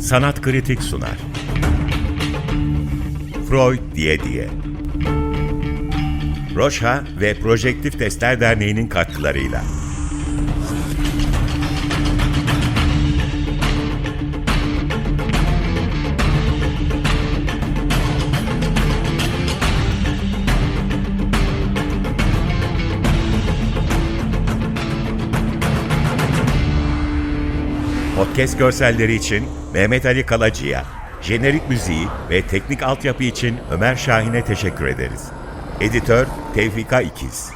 Sanat Kritik sunar. Freud diye diye. Roşa ve Projektif Testler Derneği'nin katkılarıyla. Podcast görselleri için Mehmet Ali Kalacı'ya, jenerik müziği ve teknik altyapı için Ömer Şahin'e teşekkür ederiz. Editör Tevfika İkiz.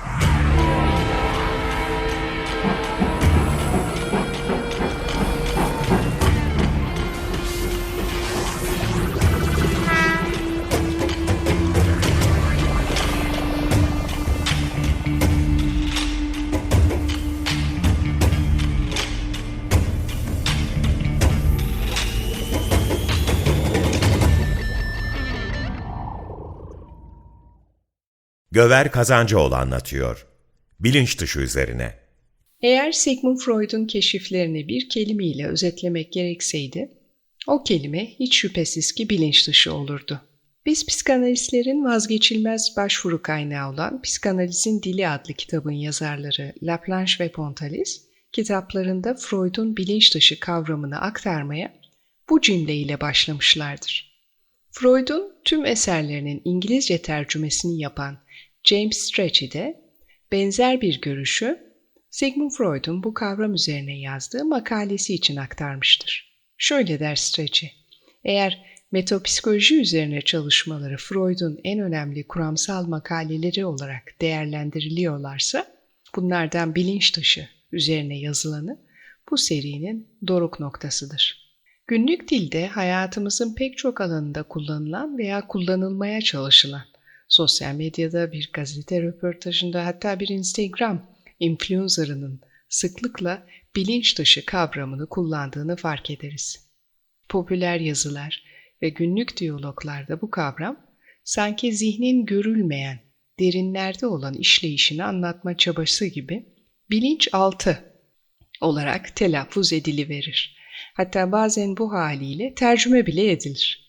Göver Kazancıoğlu anlatıyor. Bilinç dışı üzerine. Eğer Sigmund Freud'un keşiflerini bir kelimeyle özetlemek gerekseydi, o kelime hiç şüphesiz ki bilinç dışı olurdu. Biz psikanalistlerin vazgeçilmez başvuru kaynağı olan Psikanalizin Dili adlı kitabın yazarları Laplanche ve Pontalis, kitaplarında Freud'un bilinç dışı kavramını aktarmaya bu cümleyle başlamışlardır. Freud'un tüm eserlerinin İngilizce tercümesini yapan James Strachey de benzer bir görüşü Sigmund Freud'un bu kavram üzerine yazdığı makalesi için aktarmıştır. Şöyle der Strachey, eğer metapsikoloji üzerine çalışmaları Freud'un en önemli kuramsal makaleleri olarak değerlendiriliyorlarsa, bunlardan bilinç dışı üzerine yazılanı bu serinin doruk noktasıdır. Günlük dilde hayatımızın pek çok alanında kullanılan veya kullanılmaya çalışılan, sosyal medyada, bir gazete röportajında hatta bir Instagram influencer'ının sıklıkla bilinç dışı kavramını kullandığını fark ederiz. Popüler yazılar ve günlük diyaloglarda bu kavram sanki zihnin görülmeyen, derinlerde olan işleyişini anlatma çabası gibi bilinçaltı olarak telaffuz ediliverir. Hatta bazen bu haliyle tercüme bile edilir.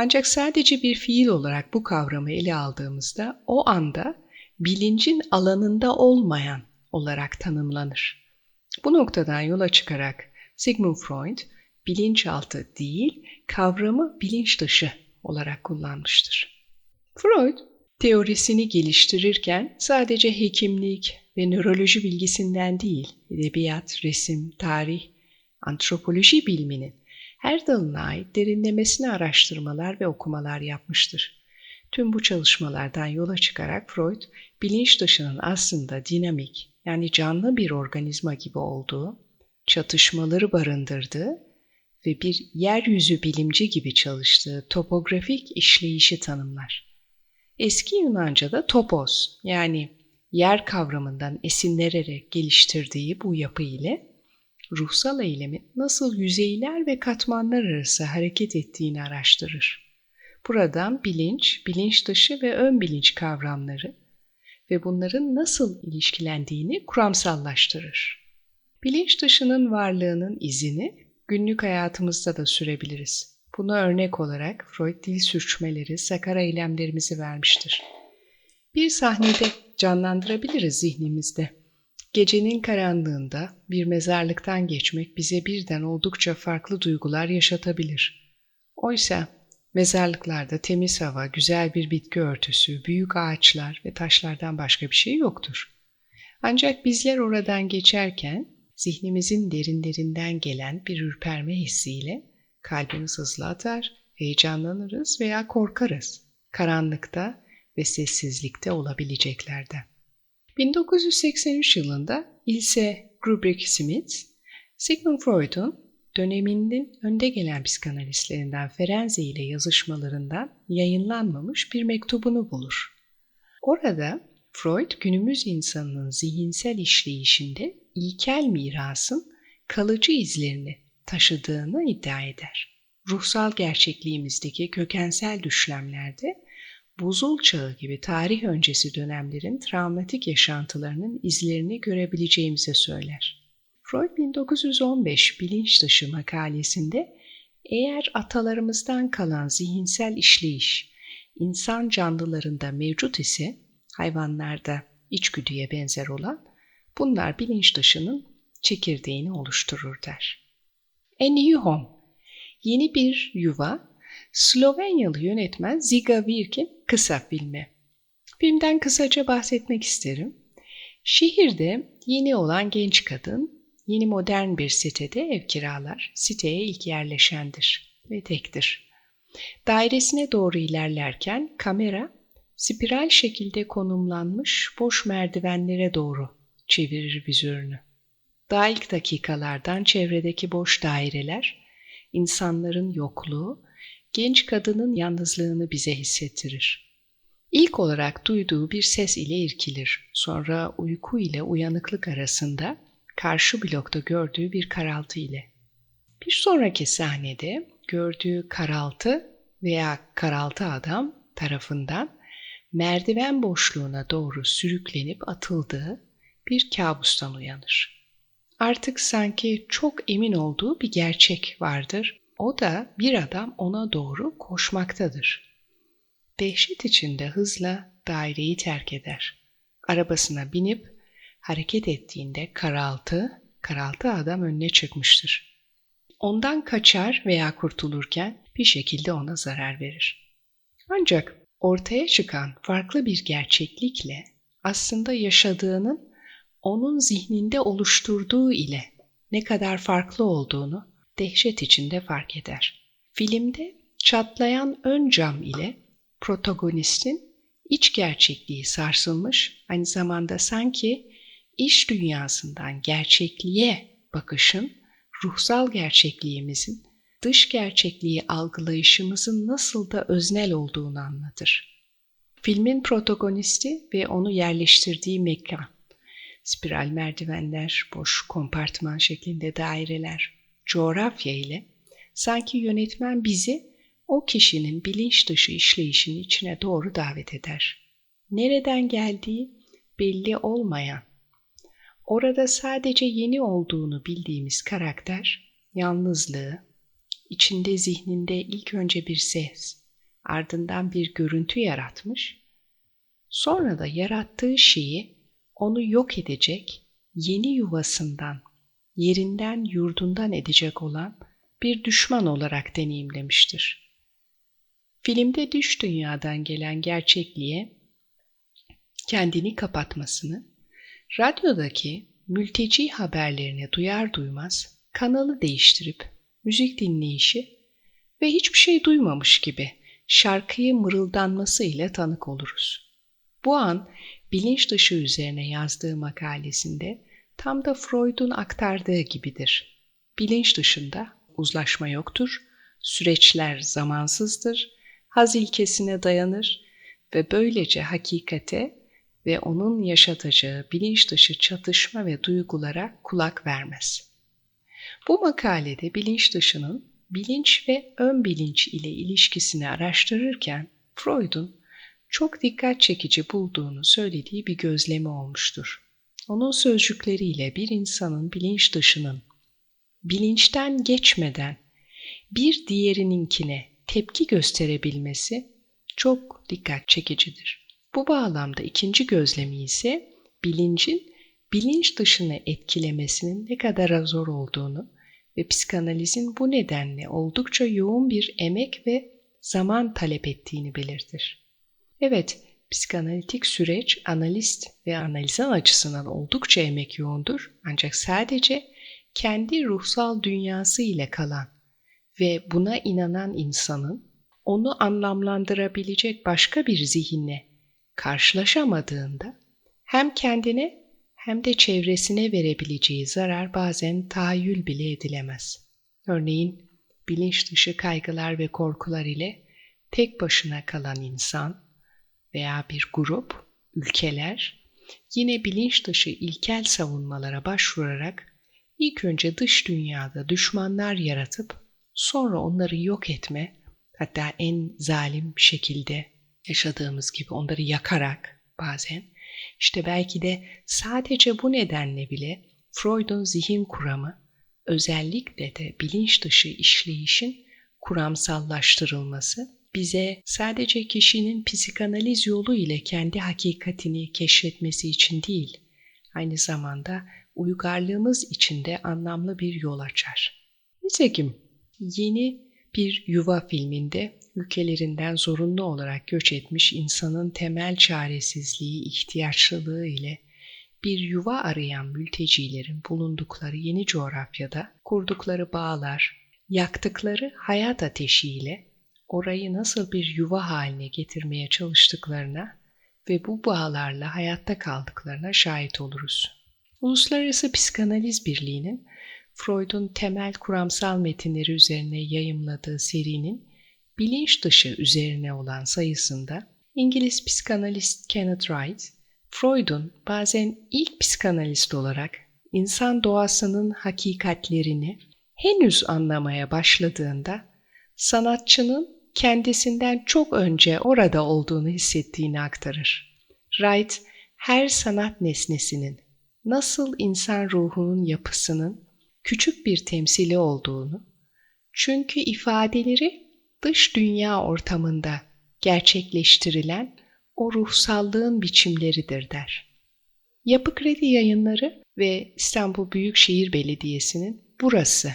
Ancak sadece bir fiil olarak bu kavramı ele aldığımızda o anda bilincin alanında olmayan olarak tanımlanır. Bu noktadan yola çıkarak Sigmund Freud bilinçaltı değil, kavramı bilinç dışı olarak kullanmıştır. Freud teorisini geliştirirken sadece hekimlik ve nöroloji bilgisinden değil, edebiyat, resim, tarih, antropoloji biliminin her dalına ait derinlemesine araştırmalar ve okumalar yapmıştır. Tüm bu çalışmalardan yola çıkarak Freud, bilinç dışının aslında dinamik, yani canlı bir organizma gibi olduğu, çatışmaları barındırdığı ve bir yeryüzü bilimci gibi çalıştığı topografik işleyişi tanımlar. Eski Yunanca'da topos yani yer kavramından esinlenerek geliştirdiği bu yapı ile ruhsal eylemin nasıl yüzeyler ve katmanlar arası hareket ettiğini araştırır. Buradan bilinç, bilinç dışı ve ön bilinç kavramları ve bunların nasıl ilişkilendiğini kuramsallaştırır. Bilinç dışının varlığının izini günlük hayatımızda da sürebiliriz. Buna örnek olarak Freud dil sürçmeleri, sakar eylemlerimizi vermiştir. Bir sahnede canlandırabiliriz zihnimizde. Gecenin karanlığında bir mezarlıktan geçmek bize birden oldukça farklı duygular yaşatabilir. Oysa mezarlıklarda temiz hava, güzel bir bitki örtüsü, büyük ağaçlar ve taşlardan başka bir şey yoktur. Ancak bizler oradan geçerken zihnimizin derinlerinden gelen bir ürperme hissiyle kalbimiz hızlı atar, heyecanlanırız veya korkarız. Karanlıkta ve sessizlikte olabileceklerden. 1983 yılında Ilse Grubrick Smith, Sigmund Freud'un döneminin önde gelen psikanalistlerinden Ferenzi ile yazışmalarından yayınlanmamış bir mektubunu bulur. Orada Freud günümüz insanının zihinsel işleyişinde ilkel mirasın kalıcı izlerini taşıdığını iddia eder. Ruhsal gerçekliğimizdeki kökensel düşlemlerde buzul çağı gibi tarih öncesi dönemlerin travmatik yaşantılarının izlerini görebileceğimize söyler. Freud 1915 bilinç dışı makalesinde Eğer atalarımızdan kalan zihinsel işleyiş insan canlılarında mevcut ise hayvanlarda içgüdüye benzer olan bunlar bilinç dışının çekirdeğini oluşturur der. A New Home Yeni bir yuva Slovenyalı yönetmen Ziga Virk'in kısa filmi. Filmden kısaca bahsetmek isterim. Şehirde yeni olan genç kadın yeni modern bir sitede ev kiralar. Siteye ilk yerleşendir ve tektir. Dairesine doğru ilerlerken kamera spiral şekilde konumlanmış boş merdivenlere doğru çevirir vizörünü. Daha ilk dakikalardan çevredeki boş daireler, insanların yokluğu, genç kadının yalnızlığını bize hissettirir. İlk olarak duyduğu bir ses ile irkilir. Sonra uyku ile uyanıklık arasında karşı blokta gördüğü bir karaltı ile. Bir sonraki sahnede gördüğü karaltı veya karaltı adam tarafından merdiven boşluğuna doğru sürüklenip atıldığı bir kabustan uyanır. Artık sanki çok emin olduğu bir gerçek vardır. O da bir adam ona doğru koşmaktadır. Dehşet içinde hızla daireyi terk eder. Arabasına binip hareket ettiğinde karaltı, karaltı adam önüne çıkmıştır. Ondan kaçar veya kurtulurken bir şekilde ona zarar verir. Ancak ortaya çıkan farklı bir gerçeklikle aslında yaşadığının onun zihninde oluşturduğu ile ne kadar farklı olduğunu dehşet içinde fark eder. Filmde çatlayan ön cam ile protagonistin iç gerçekliği sarsılmış, aynı zamanda sanki iş dünyasından gerçekliğe bakışın, ruhsal gerçekliğimizin, dış gerçekliği algılayışımızın nasıl da öznel olduğunu anlatır. Filmin protagonisti ve onu yerleştirdiği mekan, spiral merdivenler, boş kompartman şeklinde daireler, coğrafya ile sanki yönetmen bizi o kişinin bilinç dışı işleyişinin içine doğru davet eder. Nereden geldiği belli olmayan, orada sadece yeni olduğunu bildiğimiz karakter, yalnızlığı, içinde zihninde ilk önce bir ses, ardından bir görüntü yaratmış, sonra da yarattığı şeyi onu yok edecek, yeni yuvasından, yerinden yurdundan edecek olan bir düşman olarak deneyimlemiştir. Filmde dış dünyadan gelen gerçekliğe kendini kapatmasını, radyodaki mülteci haberlerini duyar duymaz kanalı değiştirip müzik dinleyişi ve hiçbir şey duymamış gibi şarkıyı mırıldanması ile tanık oluruz. Bu an bilinç dışı üzerine yazdığı makalesinde tam da Freud'un aktardığı gibidir. Bilinç dışında uzlaşma yoktur, süreçler zamansızdır, haz ilkesine dayanır ve böylece hakikate ve onun yaşatacağı bilinç dışı çatışma ve duygulara kulak vermez. Bu makalede bilinç dışının bilinç ve ön bilinç ile ilişkisini araştırırken Freud'un çok dikkat çekici bulduğunu söylediği bir gözlemi olmuştur. Onun sözcükleriyle bir insanın bilinç dışının bilinçten geçmeden bir diğerininkine tepki gösterebilmesi çok dikkat çekicidir. Bu bağlamda ikinci gözlemi ise bilincin bilinç dışını etkilemesinin ne kadar zor olduğunu ve psikanalizin bu nedenle oldukça yoğun bir emek ve zaman talep ettiğini belirtir. Evet, psikanalitik süreç analist ve analizan açısından oldukça emek yoğundur ancak sadece kendi ruhsal dünyası ile kalan ve buna inanan insanın onu anlamlandırabilecek başka bir zihinle karşılaşamadığında hem kendine hem de çevresine verebileceği zarar bazen tahayyül bile edilemez. Örneğin bilinç dışı kaygılar ve korkular ile tek başına kalan insan veya bir grup, ülkeler yine bilinç dışı ilkel savunmalara başvurarak ilk önce dış dünyada düşmanlar yaratıp sonra onları yok etme, hatta en zalim şekilde yaşadığımız gibi onları yakarak bazen işte belki de sadece bu nedenle bile Freud'un zihin kuramı özellikle de bilinç dışı işleyişin kuramsallaştırılması bize sadece kişinin psikanaliz yolu ile kendi hakikatini keşfetmesi için değil, aynı zamanda uygarlığımız için de anlamlı bir yol açar. Nitekim yeni bir yuva filminde ülkelerinden zorunlu olarak göç etmiş insanın temel çaresizliği, ihtiyaçlılığı ile bir yuva arayan mültecilerin bulundukları yeni coğrafyada kurdukları bağlar, yaktıkları hayat ateşiyle orayı nasıl bir yuva haline getirmeye çalıştıklarına ve bu bağlarla hayatta kaldıklarına şahit oluruz. Uluslararası Psikanaliz Birliği'nin Freud'un temel kuramsal metinleri üzerine yayımladığı serinin bilinç dışı üzerine olan sayısında İngiliz psikanalist Kenneth Wright, Freud'un bazen ilk psikanalist olarak insan doğasının hakikatlerini henüz anlamaya başladığında sanatçının kendisinden çok önce orada olduğunu hissettiğini aktarır. Wright, her sanat nesnesinin nasıl insan ruhunun yapısının küçük bir temsili olduğunu, çünkü ifadeleri dış dünya ortamında gerçekleştirilen o ruhsallığın biçimleridir der. Yapı Kredi Yayınları ve İstanbul Büyükşehir Belediyesi'nin Burası,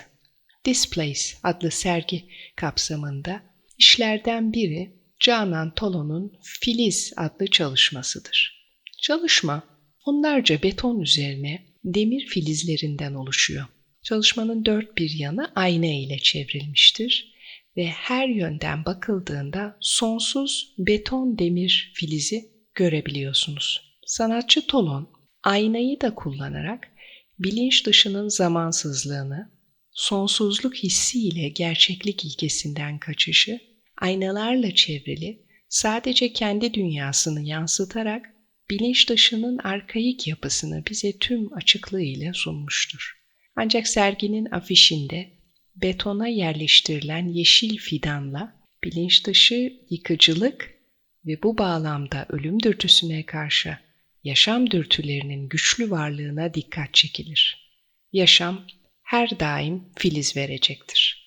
This Place adlı sergi kapsamında işlerden biri Canan Tolo'nun Filiz adlı çalışmasıdır. Çalışma onlarca beton üzerine demir filizlerinden oluşuyor. Çalışmanın dört bir yanı ayna ile çevrilmiştir ve her yönden bakıldığında sonsuz beton demir filizi görebiliyorsunuz. Sanatçı Tolon aynayı da kullanarak bilinç dışının zamansızlığını, sonsuzluk hissiyle gerçeklik ilkesinden kaçışı, aynalarla çevrili sadece kendi dünyasını yansıtarak bilinç dışının arkaik yapısını bize tüm açıklığıyla sunmuştur. Ancak serginin afişinde betona yerleştirilen yeşil fidanla bilinç dışı yıkıcılık ve bu bağlamda ölüm dürtüsüne karşı yaşam dürtülerinin güçlü varlığına dikkat çekilir. Yaşam her daim filiz verecektir.